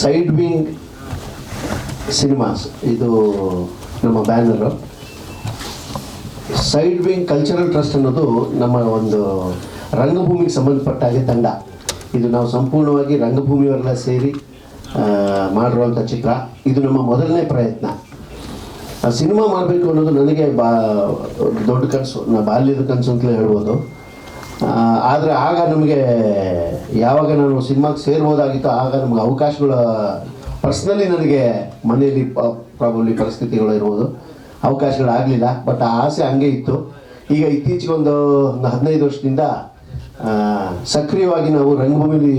Side wing cinemas. ಇದು ನಮ್ಮ banner. Side wing cultural trust ಅನ್ನೋದು ನಮ್ಮ ಒಂದು ರಂಗಭೂಮಿಗೆ ಸಂಬಂಧಪಟ್ಟ ಹಾಗೆ ತಂಡ. ಇದು ನಾವು ಸಂಪೂರ್ಣವಾಗಿ ರಂಗಭೂಮಿಯವರೆಲ್ಲ ಸೇರಿ ಮಾಡಿರುವಂಥ ಚಿತ್ರ. ಇದು ನಮ್ಮ ಮೊದಲನೇ ಪ್ರಯತ್ನ. ಸಿನಿಮಾ ಮಾಡಬೇಕು ಅನ್ನೋದು ನನಗೆ ಬಾ, ದೊಡ್ಡ ಕನಸು. ನಾ ಬಾಲ್ಯದ ಕನಸು ಅಂತಲೇ ಹೇಳ್ಬೋದು. ಆದರೆ ಆಗ ನಮಗೆ ಯಾವಾಗ ನಾನು ಸಿನಿಮಾಗೆ ಸೇರ್ಬೋದಾಗಿತ್ತು ಆಗ ನಮಗೆ ಅವಕಾಶಗಳು ಪರ್ಸ್ನಲಿ ನನಗೆ ಮನೆಯಲ್ಲಿ ಪ್ರಾಬಬ್ಲಿ ಪರಿಸ್ಥಿತಿಗಳು ಇರ್ಬೋದು. ಅವಕಾಶಗಳಾಗಲಿಲ್ಲ ಬಟ್ ಆ ಆಸೆ ಹಂಗೆ ಇತ್ತು. ಈಗ ಇತ್ತೀಚೆಗೆ ಒಂದು ಹದಿನೈದು ವರ್ಷದಿಂದ ಸಕ್ರಿಯವಾಗಿ ನಾವು ರಂಗಭೂಮಿಲಿ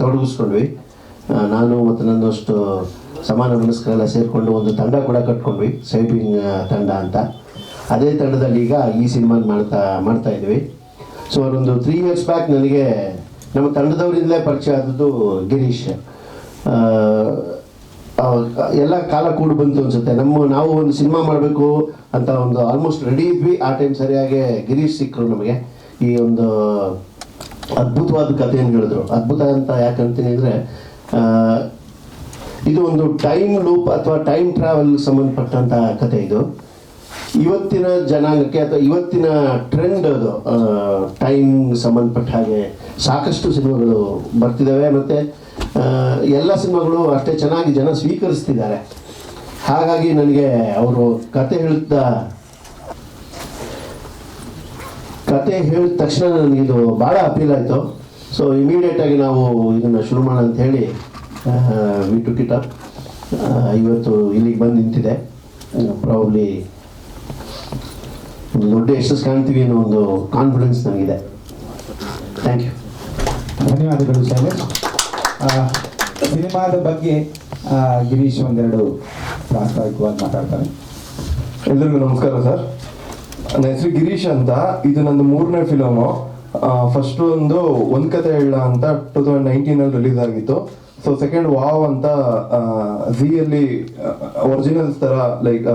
ತೊಡಗಿಸ್ಕೊಂಡ್ವಿ. ನಾನು ಮತ್ತು ನನ್ನಷ್ಟು ಸಮಾನ ಮನಸ್ಕರೆಲ್ಲ ಸೇರಿಕೊಂಡು ಒಂದು ತಂಡ ಕೂಡ ಕಟ್ಕೊಂಡ್ವಿ ಸೈಬಿಂಗ್ ತಂಡ ಅಂತ. ಅದೇ ತಂಡದಲ್ಲಿ ಈಗ ಈ ಸಿನಿಮಾ ಮಾಡ್ತಾ ಮಾಡ್ತಾ ಇದ್ವಿ. ಸೊ ಒಂದು ತ್ರೀ ಇಯರ್ಸ್ ಬ್ಯಾಕ್ ನನಗೆ ನಮ್ಮ ತಂಡದವರಿಂದಲೇ ಪರಿಚಯ ಆದದ್ದು ಗಿರೀಶ್. ಎಲ್ಲ ಕಾಲ ಕೂಡ ಬಂತು ಅನ್ಸುತ್ತೆ. ನಮ್ಮ, ನಾವು ಒಂದು ಸಿನಿಮಾ ಮಾಡಬೇಕು ಅಂತ ಒಂದು ಆಲ್ಮೋಸ್ಟ್ ರೆಡಿ ಇದ್ವಿ. ಆ ಟೈಮ್ ಸರಿಯಾಗಿ ಗಿರೀಶ್ ಸಿಕ್ಕರು ನಮಗೆ. ಈ ಒಂದು ಅದ್ಭುತವಾದ ಕಥೆಯನ್ನು ಹೇಳಿದ್ರು. ಅದ್ಭುತ ಅಂತ ಯಾಕಂತೀನಿ ಅಂದರೆ ಇದು ಒಂದು ಟೈಮ್ ಲೂಪ್ ಅಥವಾ ಟೈಮ್ ಟ್ರಾವೆಲ್ ಸಂಬಂಧಪಟ್ಟಂತ ಕತೆ ಇದು. ಇವತ್ತಿನ ಜನಾಂಗಕ್ಕೆ ಅಥವಾ ಇವತ್ತಿನ ಟ್ರೆಂಡ್ ಅದು ಟೈಮ್ ಸಂಬಂಧಪಟ್ಟ ಹಾಗೆ ಸಾಕಷ್ಟು ಸಿನಿಮಾಗಳು ಬರ್ತಿದ್ದಾವೆ ಮತ್ತು ಎಲ್ಲ ಸಿನಿಮಾಗಳು ಅಷ್ಟೇ ಚೆನ್ನಾಗಿ ಜನ ಸ್ವೀಕರಿಸ್ತಿದ್ದಾರೆ. ಹಾಗಾಗಿ ನನಗೆ ಅವರು ಕತೆ ಹೇಳ್ತಾ, ಕತೆ ಹೇಳಿದ ತಕ್ಷಣ ನನಗಿದು ಭಾಳ ಅಪೀಲ್ ಆಯಿತು. ಸೊ ಇಮಿಡಿಯೇಟಾಗಿ ನಾವು ಇದನ್ನು ಶುರು ಮಾಡೋಣ ಅಂತ ಹೇಳಿ ವಿ ಟುಕ್ ಇಟ್ ಅಪ್ ಇವತ್ತು ಇಲ್ಲಿಗೆ ಬಂದು ನಿಂತಿದೆ. ಪ್ರಾಬ್ಲಿ ಒಂದು ದೊಡ್ಡ ಯಶಸ್ಸು ಕಾಣ್ತೀವಿ ಅನ್ನೋ ಒಂದು ಕಾನ್ಫಿಡೆನ್ಸ್ ನನಗಿದೆ ಥ್ಯಾಂಕ್ ಯು ಧನ್ಯವಾದಗಳು ಶೈಲೇಶ್ ಆ, ಸಿನಿಮಾದ ಬಗ್ಗೆ ಗಿರೀಶ್ ಒಂದೆರಡು ಪ್ರಾಸ್ತಾವಿಕವಾಗಿ ಮಾತಾಡ್ತಾರೆ. ಎಲ್ರಿಗೂ ನಮಸ್ಕಾರ ಸರ್. ನನ್ನ ಹೆಸರು ಗಿರೀಶ್ ಅಂತ. ಇದು ನಂದು ಮೂರನೇ ಫಿಲಮು ಫಸ್ಟ್ ಒಂದು ಒಂದು ಕತೆ ಹೇಳ ಅಂತ ಟೂ ತೌಸಂಡ್ ನೈನ್ಟೀನಲ್ಲಿ ರಿಲೀಸ್ ಆಗಿತ್ತು. ಸೊ ಸೆಕೆಂಡ್ ವಾವ್ ಅಂತ ಝಿಯಲ್ಲಿ ಒರಿಜಿನಲ್ಸ್ ತರ ಲೈಕ್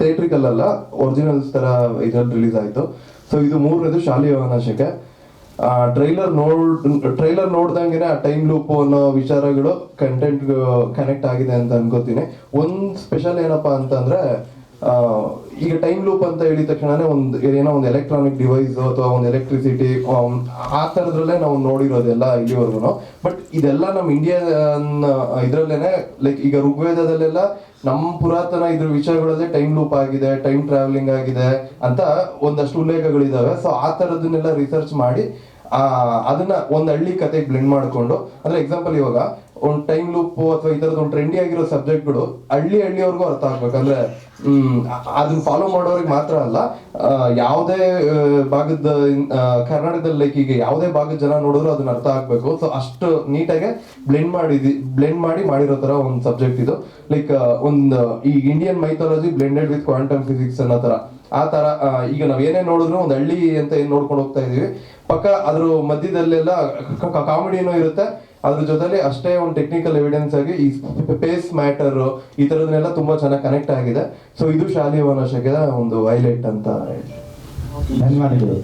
ಥಿಯೇಟ್ರಿಕಲ್ ಅಲ್ಲ ಒರಿಜಿನಲ್ಸ್ ತರ ಇದ್ರಲ್ಲಿ ರಿಲೀಸ್ ಆಯ್ತು. ಸೊ ಇದು ಮೂರನೇದು ಶಾಲಿ ಯೋಗನಾಶಕ್ಕೆ ಟ್ರೈಲರ್ ನೋಡ್ ಟ್ರೈಲರ್ ನೋಡ್ದಂಗೆ ಆ ಟೈಮ್ ಲೂಪ್ ಅನ್ನೋ ವಿಚಾರಗಳು ಕಂಟೆಂಟ್ ಕನೆಕ್ಟ್ ಆಗಿದೆ ಅಂತ ಅನ್ಕೋತೀನಿ. ಒಂದು ಸ್ಪೆಷಲ್ ಏನಪ್ಪಾ ಅಂತಂದ್ರೆ ಈಗ ಟೈಮ್ ಲೂಪ್ ಅಂತ ಹೇಳಿದ ತಕ್ಷಣನೇ ಒಂದು ಏನೋ ಒಂದು ಎಲೆಕ್ಟ್ರಾನಿಕ್ ಡಿವೈಸ್ ಅಥವಾ ಒಂದು ಎಲೆಕ್ಟ್ರಿಸಿಟಿ ಆ ತರದ್ರಲ್ಲೇ ನಾವು ನೋಡಿರೋದೆಲ್ಲ ಇಲ್ಲಿವರೆಗೂ ಬಟ್ ಇದೆಲ್ಲ ನಮ್ಮ ಇಂಡಿಯನ್ ಇದರಲ್ಲೇನೆ ಲೈಕ್ ಈಗ ಋಗ್ವೇದದಲ್ಲೆಲ್ಲ ನಮ್ಮ ಪುರಾತನ ಇದ್ರ ವಿಷಯಗಳಲ್ಲೇ ಟೈಮ್ ಲೂಪ್ ಆಗಿದೆ ಟೈಮ್ ಟ್ರಾವೆಲಿಂಗ್ ಆಗಿದೆ ಅಂತ ಒಂದಷ್ಟು ಉಲ್ಲೇಖಗಳಿದಾವೆ. ಸೊ ಆ ತರದನ್ನೆಲ್ಲ ರಿಸರ್ಚ್ ಮಾಡಿ ಅದನ್ನ ಒಂದು ಹಳ್ಳಿ ಕತೆಗೆ ಬ್ಲೆಂಡ್ ಮಾಡಿಕೊಂಡು. ಅಂದ್ರೆ ಎಕ್ಸಾಂಪಲ್ ಇವಾಗ ಒಂದ್ ಟೈಮ್ ಲೂಪ್ ಅಥವಾ ಈ ತರದ ಒಂದು ಟ್ರೆಂಡಿ ಆಗಿರೋ ಸಬ್ಜೆಕ್ಟ್ಗಳು ಹಳ್ಳಿ ಹಳ್ಳಿಯವ್ರಿಗೂ ಅರ್ಥ ಆಗ್ಬೇಕಂದ್ರೆ ಅದನ್ನ ಫಾಲೋ ಮಾಡೋರಿಗೆ ಮಾತ್ರ ಅಲ್ಲ ಯಾವುದೇ ಭಾಗದ ಕರ್ನಾಟಕದಲ್ಲಿ ಲೈಕ್ ಈಗ ಯಾವುದೇ ಭಾಗದ ಜನ ನೋಡಿದ್ರು ಅದನ್ನ ಅರ್ಥ ಆಗ್ಬೇಕು. ಸೊ ಅಷ್ಟು ನೀಟಾಗಿ ಬ್ಲೆಂಡ್ ಮಾಡಿದಿ ಬ್ಲೆಂಡ್ ಮಾಡಿ ಮಾಡಿರೋ ತರ ಒಂದು ಸಬ್ಜೆಕ್ಟ್ ಇದು. ಲೈಕ್ ಒಂದು, ಈ Indian mythology blended with quantum physics ಅನ್ನೋ ತರ. ಆ ತರ ಈಗ ನಾವ್ ಏನೇ ನೋಡಿದ್ರು, ಒಂದು ಹಳ್ಳಿ ಅಂತ ಏನ್ ನೋಡ್ಕೊಂಡು ಹೋಗ್ತಾ ಇದೀವಿ. ಪಕ್ಕ ಅದ್ರ ಮಧ್ಯದಲ್ಲೆಲ್ಲ ಕಾಮಿಡಿನೂ ಇರುತ್ತೆ. ಅದ್ರ ಜೊತೆಲಿ ಅಷ್ಟೇ ಒಂದು ಟೆಕ್ನಿಕಲ್ ಎವಿಡೆನ್ಸ್ ಆಗಿ ಈ ಸ್ಪೇಸ್ ಮ್ಯಾಟರ್ ಈ ತರದನ್ನೆಲ್ಲ ತುಂಬಾ ಚೆನ್ನಾಗಿ ಕನೆಕ್ಟ್ ಆಗಿದೆ. ಸೊ ಇದು ಶಾಲೆಯ ವನಶಕದ ಒಂದು ಹೈಲೈಟ್ ಅಂತ ಧನ್ಯವಾದಗಳು.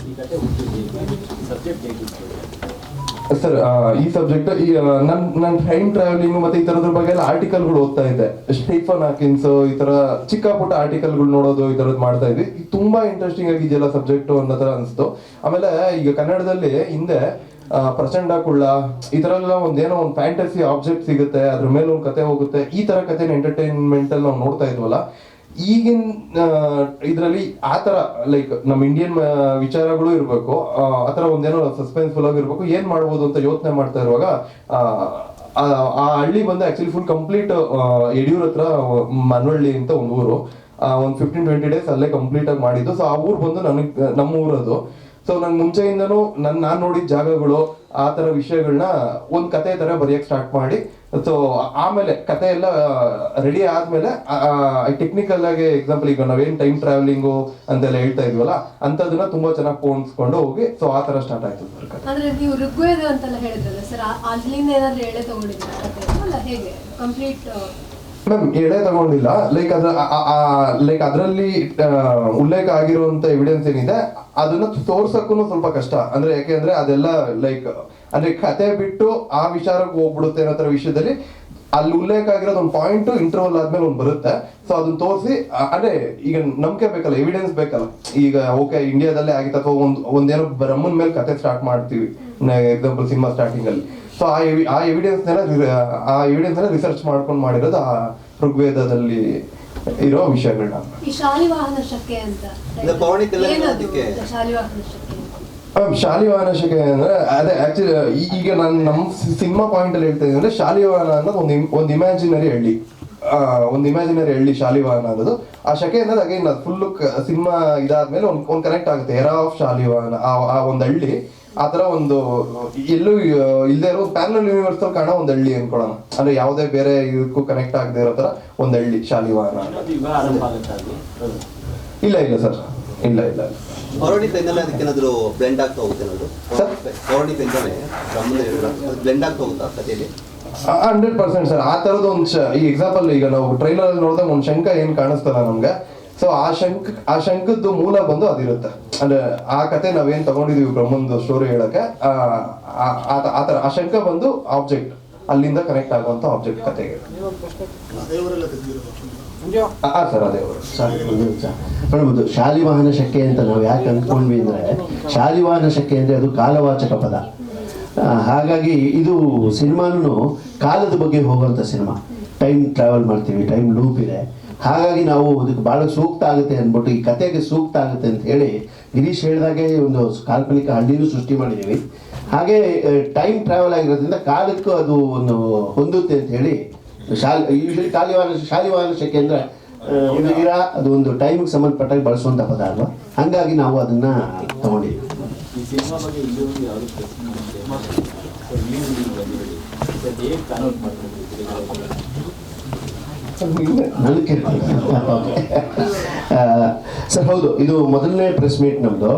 ಸರ್ ಈ ಸಬ್ಜೆಕ್ಟ್ ಈ ನನ್ನ ನನ್ ನನ್ ಟೈಮ್ ಟ್ರಾವೆಲಿಂಗ್ ಮತ್ತೆ ಈ ತರದ್ರ ಬಗ್ಗೆ ಎಲ್ಲ ಆರ್ಟಿಕಲ್ಗಳು ಓದ್ತಾ ಇದ್ದೆ. ಸ್ಟೀಫನ್ ಹಾಕಿನ್ಸ್ ಈ ತರ ಚಿಕ್ಕ ಪುಟ್ಟ ಆರ್ಟಿಕಲ್ಗಳು ನೋಡೋದು ಈ ತರದ್ ಮಾಡ್ತಾ ಇದ್ವಿ. ಇದು ತುಂಬಾ ಇಂಟ್ರೆಸ್ಟಿಂಗ್ ಆಗಿದೆಯಲ್ಲ ಸಬ್ಜೆಕ್ಟ್ ಅನ್ನೋ ತರ ಅನ್ಸ್ತು. ಆಮೇಲೆ ಈಗ ಕನ್ನಡದಲ್ಲಿ ಹಿಂದೆ ಪ್ರಚಂಡ ಕುಳ್ಳ ಎಲ್ಲ ಒಂದೇನೋ ಒಂದು ಫ್ಯಾಂಟಸಿ ಆಬ್ಜೆಕ್ಟ್ ಸಿಗುತ್ತೆ, ಅದ್ರ ಮೇಲೆ ಒಂದು ಕತೆ ಹೋಗುತ್ತೆ. ಈ ತರ ಕಥೆನ ಎಂಟರ್ಟೈನ್ಮೆಂಟ್ ಅಲ್ಲಿ ನಾವು ನೋಡ್ತಾ ಇದ್ವಲ್ಲ, ಈಗಿನ ಇದರಲ್ಲಿ ಆ ತರ ಲೈಕ್ ನಮ್ಮ ಇಂಡಿಯನ್ ವಿಚಾರಗಳು ಇರಬೇಕು, ಆ ತರ ಒಂದೇನೋ ಸಸ್ಪೆನ್ಸ್ಫುಲ್ ಆಗಿರ್ಬೇಕು ಏನ್ ಮಾಡ್ಬೋದು ಅಂತ ಯೋಚನೆ ಮಾಡ್ತಾ ಇರುವಾಗ, ಆ ಹಳ್ಳಿ ಬಂದು ಆಕ್ಚುಲಿ ಫುಲ್ ಕಂಪ್ಲೀಟ್ ಯಡಿಯೂರ್ ಹತ್ರ ಮನವಳ್ಳಿ ಅಂತ ಒಂದು ಊರು ಒಂದು ಫಿಫ್ಟೀನ್ ಟ್ವೆಂಟಿ ಡೇಸ್ ಅಲ್ಲೇ ಕಂಪ್ಲೀಟ್ ಆಗಿ ಮಾಡಿದ್ದು. ಸೊ ಆ ಊರು ಬಂದು ನನಗೆ ನಮ್ಮ ಊರದು ಸೊ ನಂಗೆ ಮುಂಚೆಯಿಂದನೂ ನನ್ನ ನಾನು ನೋಡಿದ ಜಾಗಗಳು ಆ ಥರ ವಿಷಯಗಳನ್ನ ಒಂದು ಕತೆ ತರ ಬರೆಯಕ್ ಸ್ಟಾರ್ಟ್ ಮಾಡಿ. ಸೊ ಆಮೇಲೆ ಕತೆ ಎಲ್ಲ ರೆಡಿ ಆದ್ಮೇಲೆ ಟೆಕ್ನಿಕಲ್ ಆಗಿ ಎಕ್ಸಾಂಪಲ್ ಈಗ ನಾವೇನು ಟೈಮ್ ಟ್ರಾವೆಲಿಂಗು ಅಂತೆಲ್ಲ ಹೇಳ್ತಾ ಇದ್ವಲ್ಲ ಅಂತದನ್ನ ತುಂಬಾ ಚೆನ್ನಾಗಿ ಪೋಣಿಸ್ಕೊಂಡು ಹೋಗಿ ಸೊ ಆ ಥರ ಸ್ಟಾರ್ಟ್ ಆಯ್ತು ಸರ್ ಕತೆ. ಅಂದ್ರೆ ನೀವು ಋಗ್ವೇದ ಅಂತೆಲ್ಲ ಹೇಳಿದ್ರಲ್ಲ ಸರ್ ಅಲ್ಲಿಂದ ಏನಾದ್ರು ಹೇಗೆ? ಕಂಪ್ಲೀಟ್ ಮ್ಯಾಮ್ ಎಳೆ ತಗೊಂಡಿಲ್ಲ. ಲೈಕ್ ಅದ್ರ ಲೈಕ್ ಅದರಲ್ಲಿ ಉಲ್ಲೇಖ ಆಗಿರುವಂತ ಎವಿಡೆನ್ಸ್ ಏನಿದೆ, ಅದನ್ನ ತೋರ್ಸಕ್ಕೂ ಸ್ವಲ್ಪ ಕಷ್ಟ. ಅಂದ್ರೆ ಯಾಕೆಂದ್ರೆ ಅದೆಲ್ಲ ಲೈಕ್ ಅಂದ್ರೆ ಕತೆ ಬಿಟ್ಟು ಆ ವಿಚಾರಕ್ಕೆ ಹೋಗ್ಬಿಡುತ್ತೆ ಅನ್ನೋ ತರ ವಿಷಯದಲ್ಲಿ ಅಲ್ಲಿ ಉಲ್ಲೇಖ ಆಗಿರೋದು ಒಂದು ಪಾಯಿಂಟ್ ಇಂಟರ್ವಲ್ ಆದ್ಮೇಲೆ ಒಂದು ಬರುತ್ತೆ. ಸೊ ಅದನ್ನ ತೋರಿಸಿ ಅದೇ, ಈಗ ನಂಬಿಕೆ ಬೇಕಲ್ಲ ಎವಿಡೆನ್ಸ್ ಬೇಕಲ್ಲ. ಈಗ ಓಕೆ ಇಂಡಿಯಾದಲ್ಲೇ ಆಗಿತ್ತು, ಅಥವಾ ಒಂದ್, ಒಂದೇನೋ ಬ್ರಹ್ಮನ್ ಮೇಲೆ ಕತೆ ಸ್ಟಾರ್ಟ್ ಮಾಡ್ತೀವಿ. ಎಕ್ಸಾಂಪಲ್ ಸಿನಿಮಾ ಸ್ಟಾರ್ಟಿಂಗ್ ಅಲ್ಲಿ. ಸೊ ಆ ಎವಿ- ಆ ಎವಿಡೆನ್ಸ್ ಆ ಎವಿಡೆನ್ಸ್ ರಿಸರ್ಚ್ ಮಾಡ್ಕೊಂಡು ಮಾಡಿರೋದು ಆ ಋಗ್ವೇದದಲ್ಲಿ ಇರೋ ವಿಷಯಗಳನ್ನ ಈ ಶಾಲಿವಾಹನ ಶಕೆ ಅಂದ್ರೆ ಅದೇ ಆಕ್ಚುಲಿ ಈಗ ನಾನು ನಮ್ಮ ಸಿನಿಮಾ ಪಾಯಿಂಟ್ ಅಲ್ಲಿ ಹೇಳ್ತಾ ಇದ್ದೀನಿ ಅಂದ್ರೆ ಶಾಲಿವಾಹನ ಅನ್ನೋದು ಒಂದು ಒಂದು ಇಮ್ಯಾಜಿನರಿ ಹಳ್ಳಿ. ಆ, ಒಂದು ಇಮ್ಯಾಜಿನರಿ ಹಳ್ಳಿ ಶಾಲಿವಾಹನ ಅನ್ನೋದು. ಆ ಶಕೆ ಅನ್ನೋದು ಅಗೇನ್ ಫುಲ್ ಸಿನಿಮಾ ಇದಾದ್ಮೇಲೆ ಒಂದು ಒಂದು ಕನೆಕ್ಟ್ ಆಗುತ್ತೆ. ಎರಾ ಆಫ್ ಶಾಲಿವಾಹನ ಆ ಆ ಒಂದು ಹಳ್ಳಿ. ಆ ತರ ಒಂದು ಎಲ್ಲೂ ಇಲ್ಲದೆ ಇರೋ ಪ್ಯಾನಲ್ ಯೂನಿವರ್ಸ್ ಕಾಣೋ ಒಂದು ಹಳ್ಳಿ ಅನ್ಕೊಳ್ಳೋಣ. ಅಂದ್ರೆ ಯಾವುದೇ ಬೇರೆ ಇದಕ್ಕೂ ಕನೆಕ್ಟ್ ಆಗದೆ ಇರೋ ತರ ಒಂದು ಹಳ್ಳಿ ಶಾಲಿವಾಹನ ಇಲ್ಲ ಇಲ್ಲ ಸರ್. ಇಲ್ಲ ಇಲ್ಲ. ಪೌರಾಣಿಕದಿಂದಲೇ ಅದಕ್ಕೆ ಏನಾದ್ರು ಬ್ಲೆಂಡ್ ಆಗ್ತಾ ಹೋಗುತ್ತೆ ಏನಾದ್ರು? ಸರ್? ಪೌರಾಣಿಕದಿಂದಲೇ ಬ್ಲೆಂಡ್ ಆಗ್ತಾ ಹೋಗುತ್ತಾ ಕಥೆಯಲ್ಲಿ? Hundred percent sir. ಆ ತರದ ಒಂದು ಈ ಎಕ್ಸಾಂಪಲ್ ಈಗ ನಾವು ಟ್ರೈಲರ್ ಅಲ್ಲಿ ನೋಡಿದಾಗ ಒಂದು ಶಂಕ ಏನ್ ಕಾಣಿಸ್ತಲ್ಲ ನಮ್ಗೆ? ಸೊ ಆ ಶಂಕ್, ಆ ಶಂಕದ್ದು ಮೂಲ ಬಂದು ಅದಿರುತ್ತೆ. ಅಂದ್ರೆ ಆ ಕತೆ ನಾವೇನ್ ತಗೊಂಡಿದೀವಿ ಬ್ರಹ್ಮಂದು ಸ್ಟೋರಿ ಹೇಳಕ್ಕೆ, ಆ, ಆ- ಶಂಕ ಬಂದು ಆಬ್ಜೆಕ್ಟ್ ಅಲ್ಲಿಂದ ಕನೆಕ್ಟ್ ಆಗುವಂತ ಆಬ್ಜೆಕ್ಟ್ ಕತೆಗೆ. ಸರ್, ಅದೇ ಶಾಲಿವಾಹನ ಶಕೆ ಅಂತ ನಾವು ಯಾಕೆ ಅಂದ್ಕೊಂಡ್ವಿ ಅಂದ್ರೆ, ಶಾಲಿವಾಹನ ಶಕೆ ಅಂದ್ರೆ ಅದು ಕಾಲವಾಚಕ ಪದ. ಹಾಗಾಗಿ ಇದು ಸಿನಿಮಾನು ಕಾಲದ ಬಗ್ಗೆ ಹೋಗುವಂಥ ಸಿನಿಮಾ. ಟೈಮ್ ಟ್ರಾವೆಲ್ ಮಾಡ್ತೀವಿ ಟೈಮ್ ಲೂಪ್ ಇದೆ. ಹಾಗಾಗಿ ನಾವು ಅದಕ್ಕೆ ಭಾಳ ಸೂಕ್ತ ಆಗುತ್ತೆ ಅಂದ್ಬಿಟ್ಟು ಈ ಕತೆಗೆ ಸೂಕ್ತ ಆಗುತ್ತೆ ಅಂತ ಹೇಳಿ ಗಿರೀಶ್ ಹೇಳಿದಾಗೆ ಒಂದು ಕಾಲ್ಪನಿಕ ಹಳ್ಳಿನೂ ಸೃಷ್ಟಿ ಮಾಡಿದ್ದೀವಿ. ಹಾಗೆ ಟೈಮ್ ಟ್ರಾವೆಲ್ ಆಗಿರೋದ್ರಿಂದ ಕಾಲಕ್ಕೂ ಅದು ಒಂದು ಹೊಂದುತ್ತೆ ಅಂತ ಹೇಳಿ ಶಾಲೆ ಯೂಶಲಿ ಕಾಲಿವಾನ ಶಾಲಿವಾಹನ ಶಕೆ ಅಂದ್ರೆ ಒಂದು ಇರ ಅದು ಒಂದು ಟೈಮ್ಗೆ ಸಂಬಂಧಪಟ್ಟಾಗ ಬಳಸುವಂಥ ಪದ ಅಲ್ವಾ ಹಾಗಾಗಿ ನಾವು ಅದನ್ನ ತಗೊಂಡಿದ್ದೀವಿ. ಈ ಸರ್, ಹೌದು. ಇದು ಮೊದಲನೇ ಪ್ರೆಸ್ ಮೀಟ್ ನಮ್ಮದು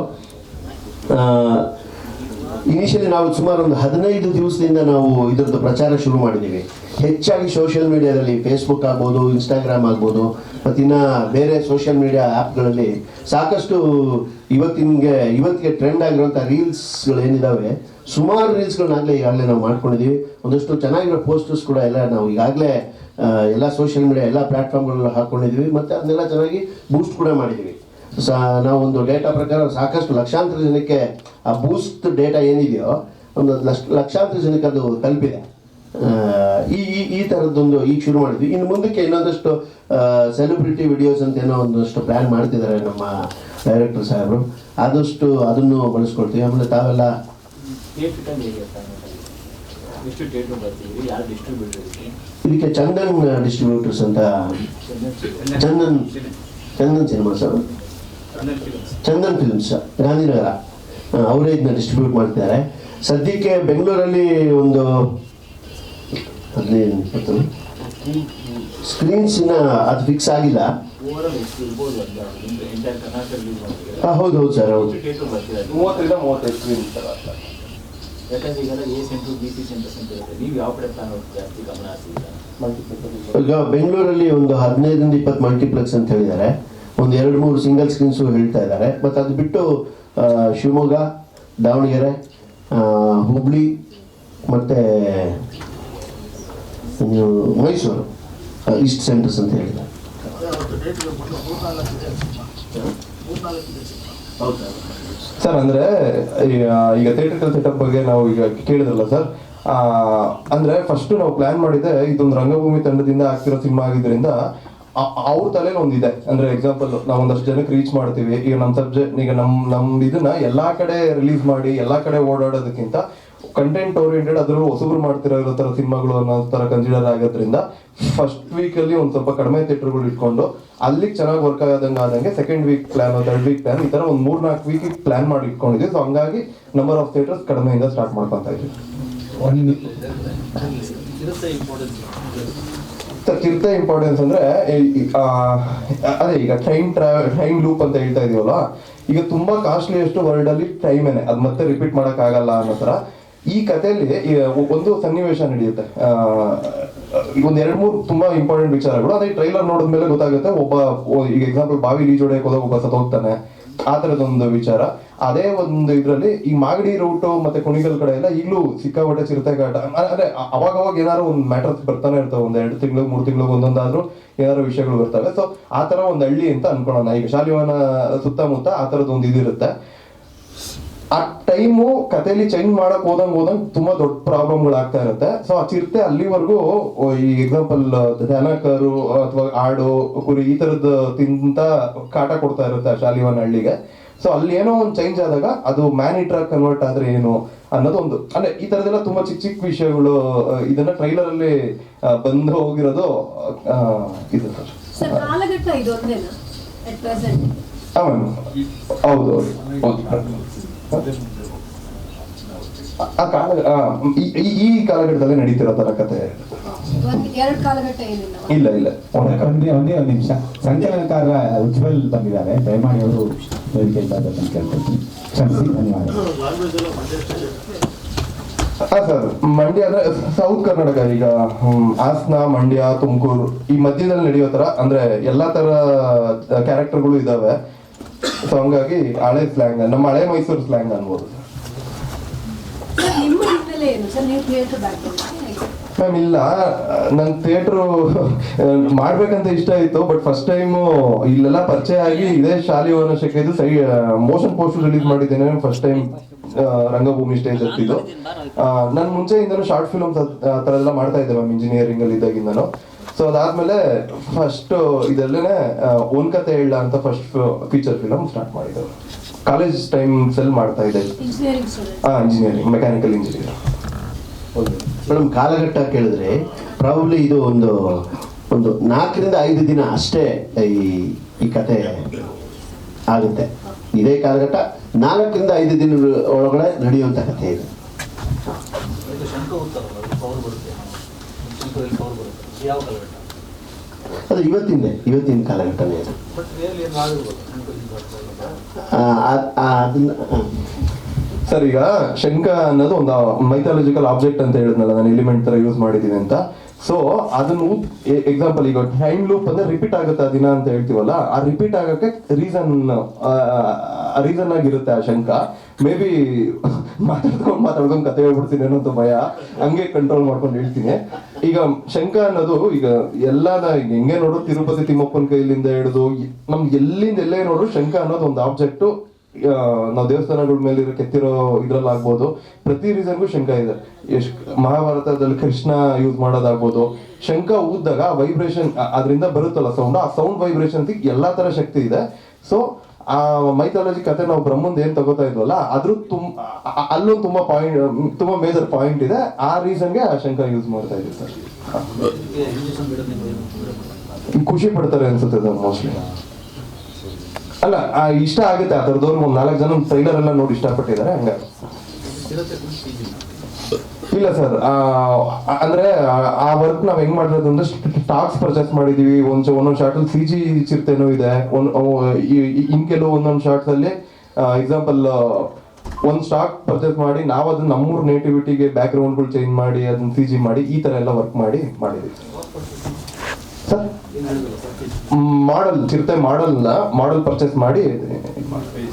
ಇನಿಷಿಯಲಿ ನಾವು ಸುಮಾರು ಒಂದು ಹದಿನೈದು ದಿವಸದಿಂದ ನಾವು ಇದರದ್ದು ಪ್ರಚಾರ ಶುರು ಮಾಡಿದ್ದೀವಿ. ಹೆಚ್ಚಾಗಿ ಸೋಷಿಯಲ್ ಮೀಡಿಯಾದಲ್ಲಿ ಫೇಸ್ಬುಕ್ ಆಗ್ಬೋದು ಇನ್ಸ್ಟಾಗ್ರಾಮ್ ಆಗ್ಬೋದು, ಮತ್ತು ಇನ್ನು ಬೇರೆ ಸೋಷಿಯಲ್ ಮೀಡಿಯಾ ಆ್ಯಪ್ಗಳಲ್ಲಿ ಸಾಕಷ್ಟು ಇವತ್ತಿನಗೆ, ಇವತ್ತಿಗೆ ಟ್ರೆಂಡ್ ಆಗಿರುವಂಥ ರೀಲ್ಸ್ಗಳು ಏನಿದ್ದಾವೆ ಸುಮಾರು ರೀಲ್ಸ್ಗಳನ್ನಾಗಲೇ ಈಗಾಗಲೇ ನಾವು ಮಾಡ್ಕೊಂಡಿದ್ದೀವಿ. ಒಂದಷ್ಟು ಚೆನ್ನಾಗಿರೋ ಪೋಸ್ಟರ್ಸ್ ಕೂಡ ಎಲ್ಲ ನಾವು ಈಗಾಗಲೇ ಎಲ್ಲ ಸೋಷಿಯಲ್ ಮೀಡಿಯಾ ಎಲ್ಲ ಪ್ಲ್ಯಾಟ್ಫಾರ್ಮ್ಗಳನ್ನ ಹಾಕೊಂಡಿದ್ದೀವಿ ಮತ್ತು ಅದನ್ನೆಲ್ಲ ಚೆನ್ನಾಗಿ ಬೂಸ್ಟ್ ಕೂಡ ಮಾಡಿದ್ದೀವಿ ಸಾ ನಾವೊಂದು ಡೇಟಾ ಪ್ರಕಾರ ಸಾಕಷ್ಟು ಲಕ್ಷಾಂತರ ಜನಕ್ಕೆ ಆ ಬೂಸ್ಟ್ ಡೇಟಾ ಏನಿದೆಯೋ, ಒಂದು ಲಕ್ಷ, ಲಕ್ಷಾಂತರ ಜನಕ್ಕೆ ಅದು ತಲುಪಿದೆ ಈ ಈ ಈ ಥರದ್ದೊಂದು ಈಗ ಶುರು ಮಾಡಿದ್ವಿ. ಇನ್ನು ಮುಂದಕ್ಕೆ ಇನ್ನೊಂದಷ್ಟು ಸೆಲೆಬ್ರಿಟಿ ವಿಡಿಯೋಸ್ ಅಂತ ಏನೋ ಒಂದಷ್ಟು ಪ್ಲ್ಯಾನ್ ಮಾಡ್ತಿದ್ದಾರೆ ನಮ್ಮ ಡೈರೆಕ್ಟರ್ ಸಾಹೇಬರು. ಆದಷ್ಟು ಅದನ್ನು ಬಳಸ್ಕೊಳ್ತೀವಿ. ಆಮೇಲೆ ತಾವೆಲ್ಲ? ಎಷ್ಟು ಇದಕ್ಕೆ ಚಂದನ್ ಡಿಸ್ಟ್ರಿಬ್ಯೂಟರ್ಸ್ ಅಂತ Chandan Chandan cinema sir? Chandan films Gandhinagar. ಅವರೇ ಇದನ್ನ ಡಿಸ್ಟ್ರಿಬ್ಯೂಟ್ ಮಾಡ್ತಿದ್ದಾರೆ. ಸದ್ಯಕ್ಕೆ ಬೆಂಗಳೂರಲ್ಲಿ ಒಂದು ಹದಿನೈದು ಸ್ಕ್ರೀನ್ಸಿನ ಅದು ಫಿಕ್ಸ್ ಆಗಿಲ್ಲ. ಹೌದು ಹೌದು ಸರ್, ಹೌದು. ಯಾಕಂದ್ರೆ ಈಗೆಲ್ಲ A centre B C centres ಅಂತ ಇರುತ್ತೆ. ನೀವು ಯಾವ ಕಡೆ ಪ್ಲಾನ್ ಜಾಸ್ತಿ ಗಮನ ಹರಿಸಿದ್ದೀರಾ ಈಗ ಬೆಂಗಳೂರಲ್ಲಿ ಒಂದು ಹದಿನೈದರಿಂದ ಇಪ್ಪತ್ತು ಮಲ್ಟಿಪ್ಲೆಕ್ಸ್ ಅಂತ ಹೇಳಿದ್ದಾರೆ. ಒಂದು ಎರಡು ಮೂರು ಸಿಂಗಲ್ ಸ್ಕ್ರೀನ್ಸು ಹೇಳ್ತಾ ಇದ್ದಾರೆ. ಮತ್ತು ಅದು ಬಿಟ್ಟು ಶಿವಮೊಗ್ಗ ದಾವಣಗೆರೆ ಹುಬ್ಳಿ ಮತ್ತು ಮೈಸೂರು ಈಸ್ಟ್ ಸೆಂಟರ್ಸ್ ಅಂತ ಹೇಳಿದ್ದಾರೆ. ಸರ್ ಅಂದ್ರೆ ಈಗ ಥಿಯೇಟರ್ ಸೆಟಪ್ ಬಗ್ಗೆ ನಾವು ಈಗ ಕೇಳಿದ್ರಲ್ಲ ಸರ್ ಅಂದ್ರೆ ಫಸ್ಟ್ ನಾವು ಪ್ಲಾನ್ ಮಾಡಿದ್ರೆ ಇದೊಂದು ರಂಗಭೂಮಿ ತಂಡದಿಂದ ಆಗ್ತಿರೋ ಸಿನಿಮಾ ಆಗಿದ್ರಿಂದ ಅವ್ರ ತಲೆಯಲ್ಲಿ ಒಂದಿದೆ. ಅಂದ್ರೆ ಎಕ್ಸಾಂಪಲ್ ನಾವು ಒಂದಷ್ಟು ಜನಕ್ಕೆ ರೀಚ್ ಮಾಡ್ತೀವಿ. ಈಗ ನಮ್ಮ ಸಬ್ಜೆಕ್ಟ್ ಈಗ ನಮ್ ನಮ್ ಇದನ್ನ ಎಲ್ಲಾ ಕಡೆ ರಿಲೀಸ್ ಮಾಡಿ, ಎಲ್ಲಾ ಕಡೆ ಓಡಾಡೋದಕ್ಕಿಂತ ಕಂಟೆಂಟ್ ಓರಿಯೆಂಟೆಡ್ ಅದ್ರಲ್ಲೂ ಹೊಸಬ್ರು ಮಾಡ್ತಿರೋ ಇರೋ ತರ ಸಿನಿಮಾಗಳು ಅನ್ನೋ ತರ ಕನ್ಸಿಡರ್ ಆಗೋದ್ರಿಂದ ಫಸ್ಟ್ ವೀಕ್ ಅಲ್ಲಿ ಒಂದ್ ಸ್ವಲ್ಪ ಕಡಿಮೆ ಥಿಯೇಟರ್ಗಳು ಇಟ್ಕೊಂಡು ಅಲ್ಲಿಗೆ ಚೆನ್ನಾಗಿ ವರ್ಕ್ ಆಗೋದಂಗೆ ಆದಂಗೆ second week plan third week plan ಈ ತರ ಒಂದು ಮೂರ್ ನಾಲ್ಕು ವೀಕ್ ಪ್ಲಾನ್ ಮಾಡಿ ಇಟ್ಕೊಂಡಿದ್ವಿ. ಸೊ ಹಂಗಾಗಿ ನಂಬರ್ ಆಫ್ ಥಿಯೇಟರ್ಸ್ ಕಡಿಮೆಯಿಂದ ಸ್ಟಾರ್ಟ್ ಮಾಡ್ಕೊತಾ ಇದ್ವಿ. ತೀರ್ಥ ಇಂಪಾರ್ಟೆನ್ಸ್ ಅಂದ್ರೆ ಅದೇ ಈಗ ಟ್ರೈನ್ ಟ್ರಾವೆಲ್ ಟ್ರೈನ್ ಲೂಪ್ ಅಂತ ಹೇಳ್ತಾ ಇದೀವಲ್ಲ ಈಗ ತುಂಬಾ ಕಾಸ್ಟ್ಲಿಯಷ್ಟು ವರ್ಲ್ಡ್ ಅಲ್ಲಿ ಟೈಮ್ ಏನೆ. ಅದ್ ಮತ್ತೆ ರಿಪೀಟ್ ಮಾಡಕ್ ಆಗಲ್ಲ ಅನ್ನೋ ತರ. ಈ ಕಥೆಯಲ್ಲಿ ಒಂದು ಸನ್ನಿವೇಶ ನಡೆಯುತ್ತೆ. ಒಂದ್ ಎರಡ್ ಮೂರು ತುಂಬಾ ಇಂಪಾರ್ಟೆಂಟ್ ವಿಚಾರಗಳು ಅದೇ ಟ್ರೈಲರ್ ನೋಡಿದ್ಮೇಲೆ ಗೊತ್ತಾಗುತ್ತೆ, ಒಬ್ಬ ಈಗ ಎಕ್ಸಾಂಪಲ್ ಬಾವಿ ಈಜ್ ಹೊಡೆಯಕ್ ಹೋದಾಗ ಒಬ್ಬ ಸತ್ತೋಗ್ತಾನೆ ಆ ತರದೊಂದು ವಿಚಾರ. ಅದೇ ಒಂದು ಇದರಲ್ಲಿ ಈ ಮಾಗಡಿ ರೂಟು ಮತ್ತೆ ಕುಣಿಗಲ್ ಕಡೆ ಎಲ್ಲ ಈಗಲೂ ಸಿಕ್ಕಾಪಟ್ಟೆ ಚಿರತೆ ಕಾಟ ಅ- ಅದೇ, ಅ- ಅವಾಗ ಅವಾಗ ಏನಾದ್ರು ಒಂದು ಮ್ಯಾಟರ್ಸ್ ಬರ್ತಾನೆ ಇರ್ತವೆ. ಒಂದ್ ಎರಡು ತಿಂಗಳು, ಮೂರು ತಿಂಗಳು, ಒಂದೊಂದಾದ್ರೂ ಏನಾದ್ರು ವಿಷಯಗಳು ಬರ್ತವೆ. ಸೊ ಆ ತರ ಒಂದು ಹಳ್ಳಿ ಅಂತ ಅನ್ಕೊಳ್ಳೋಣ. ಈಗ ಶಾಲಿವಾನ ಸುತ್ತಮುತ್ತ ಆ ಥರದ್ದು ಒಂದು ಇದಿರುತ್ತೆ. ಆ ಟೈಮು ಕಥೆಯಲ್ಲಿ ಚೇಂಜ್ ಮಾಡಕ್ ಹೋದಂಗ್ ಹೋದಂಗ್ ತುಂಬಾ ದೊಡ್ಡ ಪ್ರಾಬ್ಲಮ್ಗಳಾಗ್ತಾ ಇರುತ್ತೆ. ಸೊ ಆ ಚಿರತೆ ಅಲ್ಲಿವರೆಗೂ ಈ ಎಕ್ಸಾಂಪಲ್ ದನಕರು ಅಥವಾ ಆಡು ಕುರಿ ಈ ತರದ ತಿಂತ ಕಾಟ ಕೊಡ್ತಾ ಇರುತ್ತೆ ಆ ಶಾಲಿವಾನ್ ಹಳ್ಳಿಗೆ. ಸೊ ಅಲ್ಲಿ ಏನೋ ಒಂದು ಚೇಂಜ್ ಆದಾಗ ಅದು ಮ್ಯಾನಿಟ್ರಾಗ್ ಕನ್ವರ್ಟ್ ಆದ್ರೆ ಏನು ಅನ್ನೋದು ಒಂದು. ಅಂದ್ರೆ ಈ ತರದೆಲ್ಲ ತುಂಬಾ ಚಿಕ್ಕ ಚಿಕ್ಕ ವಿಷಯಗಳು ಇದನ್ನ ಟ್ರೈಲರ್ ಅಲ್ಲಿ ಬಂದು ಹೋಗಿರೋದು ಇದು. ಹೌದು. ಹೌದು. ಆ- ಕಾಲ ಈ- ಕಾಲಘಟ್ಟದಲ್ಲಿ ನಡೀತಿರೋ ತರ ಕತೆ. ಇಲ್ಲ ಇಲ್ಲ. ಒಂದೇ. ಒಂದೇ ಒಂದೇ ನಿಮಿಷ. ಸಂಕಲನಕಾರ ಉಜ್ವಲ್ ಬಂದಿದ್ದಾರೆ. ದಯಮಾಡಿ ಅವರು ಕೇಳ್ಕೊಳ್ತೀನಿ. ಕ್ಷಮಿಸಿ ಧನ್ಯವಾದ ಹಾ ಸರ್ ಮಂಡ್ಯ ಅಂದ್ರೆ ಸೌತ್ ಕರ್ನಾಟಕ ಈಗ ಹ್ಮ್, ಹಾಸನ ಮಂಡ್ಯ ತುಮಕೂರು ಈ ಮಧ್ಯದಲ್ಲಿ ನಡೆಯೋ ತರ ಅಂದ್ರೆ ಎಲ್ಲಾ ತರ ಕ್ಯಾರೆಕ್ಟರ್ಗಳು ಇದಾವೆ. ಸೊ ಹಂಗಾಗಿ ಹಳೆ ಸ್ಲ್ಯಾಂಗ್ ನಮ್ಮ ಹಳೆ ಮೈಸೂರು ಸ್ಲ್ಯಾಂಗ್ ಅನ್ಬೋದು. ಮ್ಯಾಮ್ ಇಲ್ಲ. ನನ್ ಥಿಯೇಟ್ರು ಮಾಡ್ಬೇಕಂತ ಇಷ್ಟ ಇತ್ತು ಬಟ್ ಫಸ್ಟ್ ಟೈಮು ಇಲ್ಲೆಲ್ಲ ಪರಿಚಯ ಆಗಿ ಇದೇ ಶಾಲೆ ವರ್ಷಕ್ಕೆ ಇದು ಸೈ ಮೋಷನ್ ಪೋಸ್ಟರ್ ರಿಲೀಸ್ ಮಾಡಿದ್ದೇನೆ ಫಸ್ಟ್ ಟೈಮ್ ರಂಗಭೂಮಿ ಸ್ಟೇಜ್ ಹತ್ತಿದ್ದು ನಾನು ಮುಂಚೆಯಿಂದನೂ ಶಾರ್ಟ್ ಫಿಲ್ಮ್ಸ್ ಆ ಥರ ಎಲ್ಲ ಮಾಡ್ತಾ ಇದ್ದೆ ಮ್ಯಾಮ್ ಇಂಜಿನಿಯರಿಂಗ್ ಅಲ್ಲಿ ಇದ್ದಾಗಿಂದನು. ಸೊ ಅದಾದ್ಮೇಲೆ ಫಸ್ಟ್ ಇದರಲ್ಲೇ ಓನ್ ಕತೆ ಹೇಳ ಅಂತ ಫಸ್ಟ್ ಫೀಚರ್ ಫಿಲಮ್ ಸ್ಟಾರ್ಟ್ ಮಾಡಿದ್ರು ಕಾಲೇಜ್ ಟೈಮ್ಸ್ ಅಲ್ಲಿ ಮಾಡ್ತಾ ಇದ್ದೆ. ಇಂಜಿನಿಯರಿಂಗ್ ಸ್ಟೂಡೆಂಟ್ ಹಾ ಇಂಜಿನಿಯರಿಂಗ್ ಮೆಕ್ಯಾನಿಕಲ್ ಇಂಜಿನಿಯರ್ ಮೇಡಮ್ ಕಾಲಘಟ್ಟ ಕೇಳಿದ್ರೆ ಪ್ರಾಬಬ್ಲಿ ಇದು ಒಂದು ಒಂದು ನಾಲ್ಕರಿಂದ ಐದು ದಿನ ಅಷ್ಟೇ ಈ ಈ ಕತೆ ಆಗುತ್ತೆ. ಇದೇ ಕಾಲಘಟ್ಟ ನಾಲ್ಕರಿಂದ ಐದು ದಿನ ಒಳಗಡೆ ನಡೆಯುವಂಥ ಕಥೆ ಇದು. ಯಾವ ಕಾಲಘಟ್ಟ ಅದು ಇವತ್ತಿಂದೇ ಇವತ್ತಿನ ಕಾಲಘಟ್ಟನೇ ಅದು. ಅದನ್ನ ಸರ್ ಈಗ ಶಂಕ ಅನ್ನೋದು ಒಂದು ಮೈಥಾಲಜಿಕಲ್ ಆಬ್ಜೆಕ್ಟ್ ಅಂತ ಹೇಳಿದ್ನಲ್ಲ ನಾನು ಎಲಿಮೆಂಟ್ ತರ ಯೂಸ್ ಮಾಡಿದ್ದೀನಿ ಅಂತ. ಸೊ ಅದನ್ನು ಎಕ್ಸಾಂಪಲ್ ಈಗ ಟೈಮ್ ಲೂಪ್ ಅಂದ್ರೆ ರಿಪೀಟ್ ಆಗುತ್ತೆ ಆ ದಿನ ಅಂತ ಹೇಳ್ತೀವಲ್ಲ ಆ ರಿಪೀಟ್ ಆಗಕ್ಕೆ ರೀಸನ್ ರೀಸನ್ ಆಗಿರುತ್ತೆ ಆ ಶಂಕ ಮೇ ಬಿ ಮಾತಾಡ್ಕೊಂಡು ಮಾತಾಡ್ಕೊಂಡು ಕತೆ ಹೇಳ್ಬಿಡ್ತೀನಿ ಅನ್ನೋದು ಭಯ. ಹಂಗೆ ಕಂಟ್ರೋಲ್ ಮಾಡ್ಕೊಂಡು ಹೇಳ್ತೀನಿ. ಈಗ ಶಂಕ ಅನ್ನೋದು ಈಗ ಎಲ್ಲಾನ ಹೆಂಗೆ ನೋಡೋ ತಿರುಪತಿ ತಿಮ್ಮಪ್ಪನ ಕೈಲಿಂದ ಹಿಡಿದು ನಮ್ಗೆ ಎಲ್ಲಿಂದ ಎಲ್ಲೇ ನೋಡು ಶಂಕ ಅನ್ನೋದು ಒಂದು ಆಬ್ಜೆಕ್ಟ್ ನಾವು ದೇವಸ್ಥಾನಗಳ ಮೇಲೆ ಇರೋ ಕೆತ್ತಿರೋ ಇದ್ರಲ್ಲಿ ಆಗ್ಬೋದು. ಪ್ರತಿ ರೀಸನ್ಗೂ ಶಂಕ ಇದೆ. ಎಷ್ಟು ಮಹಾಭಾರತದಲ್ಲಿ ಕೃಷ್ಣ ಯೂಸ್ ಮಾಡೋದಾಗ್ಬೋದು. ಶಂಕ ಊದ್ದಾಗ ವೈಬ್ರೇಷನ್ ಅದರಿಂದ ಬರುತ್ತಲ್ಲ ಸೌಂಡ್ ಆ ಸೌಂಡ್ ವೈಬ್ರೇಷನ್ ಎಲ್ಲಾ ತರ ಶಕ್ತಿ ಇದೆ. ಸೊ ಆ ಮೈಥಾಲಜಿ ಕತೆ ನಾವು ಬ್ರಹ್ಮಂದ್ ಏನ್ ತಗೋತಾ ಇದ್ವಲ್ಲ, ಅದ್ರ ತುಂಬ ಅಲ್ಲೂ ತುಂಬಾ ಪಾಯಿಂಟ್ ತುಂಬಾ ಮೇಜರ್ ಪಾಯಿಂಟ್ ಇದೆ. ಆ ರೀಸನ್ಗೆ ಆ ಶಂಕ ಯೂಸ್ ಮಾಡ್ತಾ ಇದ್ದೀವಿ ಸರ್. ಖುಷಿ ಪಡ್ತಾರೆ ಅನ್ಸುತ್ತೆ ಮೋಸ್ಟ್ಲಿ ಅಲ್ಲ ಇಷ್ಟ ಆಗುತ್ತೆ. ಆ ಥರದವ್ರು ಒಂದು ನಾಲ್ಕು ಜನ ಟ್ರೈಲರ್ ಎಲ್ಲ ನೋಡಿ ಇಷ್ಟಪಟ್ಟಿದ್ದಾರೆ ಕುಂಚಿ ಇಲ್ಲ ಸರ್. ಅಂದ್ರೆ ಆ- ವರ್ಕ್ ನಾವ್ ಹೆಂಗ್ ಮಾಡಿರೋದು ಅಂದ್ರೆ ಸ್ಟಾಕ್ಸ್ ಪರ್ಚೇಸ್ ಮಾಡಿದೀವಿ. ಒಂದ್ ಒಂದೊಂದ್ ಶಾರ್ಟ್ ಅಲ್ಲಿ ಸಿ ಜಿ ಚಿರತೆನೂ ಇದೆ. ಇನ್ ಕೆಲವು ಒಂದೊಂದ್ ಶಾರ್ಟ್ಸ್ ಅಲ್ಲಿ ಎಕ್ಸಾಂಪಲ್ ಒಂದ್ ಸ್ಟಾಕ್ ಪರ್ಚೇಸ್ ಮಾಡಿ ನಾವು ಅದನ್ನ ನಮ್ಮೂರ್ ನೇಟಿವಿಟಿಗೆ ಬ್ಯಾಕ್ ಗ್ರೌಂಡ್ಗಳು ಚೇಂಜ್ ಮಾಡಿ ಅದನ್ನ ಸಿ ಜಿ ಮಾಡಿ ಈ ತರ ಎಲ್ಲ ವರ್ಕ್ ಮಾಡಿ ಮಾಡಿದ್ವಿ. ಸರ್ ಮಾಡಲ್ ಚಿರತೆ ಮಾಡಲ್ ಮಾಡಲ್ ಪರ್ಚೇಸ್ ಮಾಡಿ.